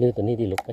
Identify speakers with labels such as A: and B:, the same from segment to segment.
A: ลื้อตัวนี้ดีลุกไป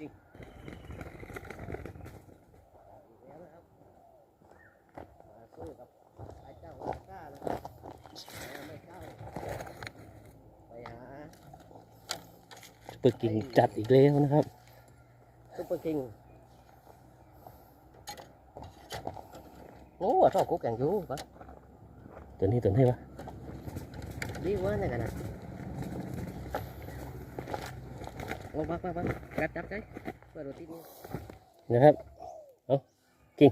A: จริงปึกกิ่งจัดอีกแล้วนะครับ
B: ซุปเปอร์กิ่งโอ้ชอบกุ๊กแกงยูปะ
A: ตัวนี้ตัวนี้ปะ
B: ดีวะเนี่ยกันนะ โอ้ปักปักปักจับจับใจเปิดรถติดนี่
A: นะครับเอากิ่ง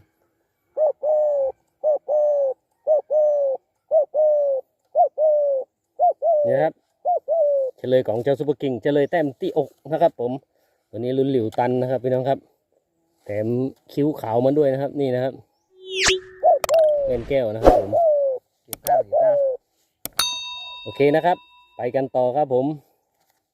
A: นี่นะครับเฉลยของเจ้าซุปเปอร์กิ่งเฉลยแต้มที่อกนะครับ ผม ตัวนี้ลุ้นหลิวตันนะครับพี่น้องครับ แถมคิ้วขาวมันด้วยนะครับ นี่นะครับเป็นแก้วนะครับผม
B: กินข้าวกินข้า
A: โอเคนะครับ ไปกันต่อครับผม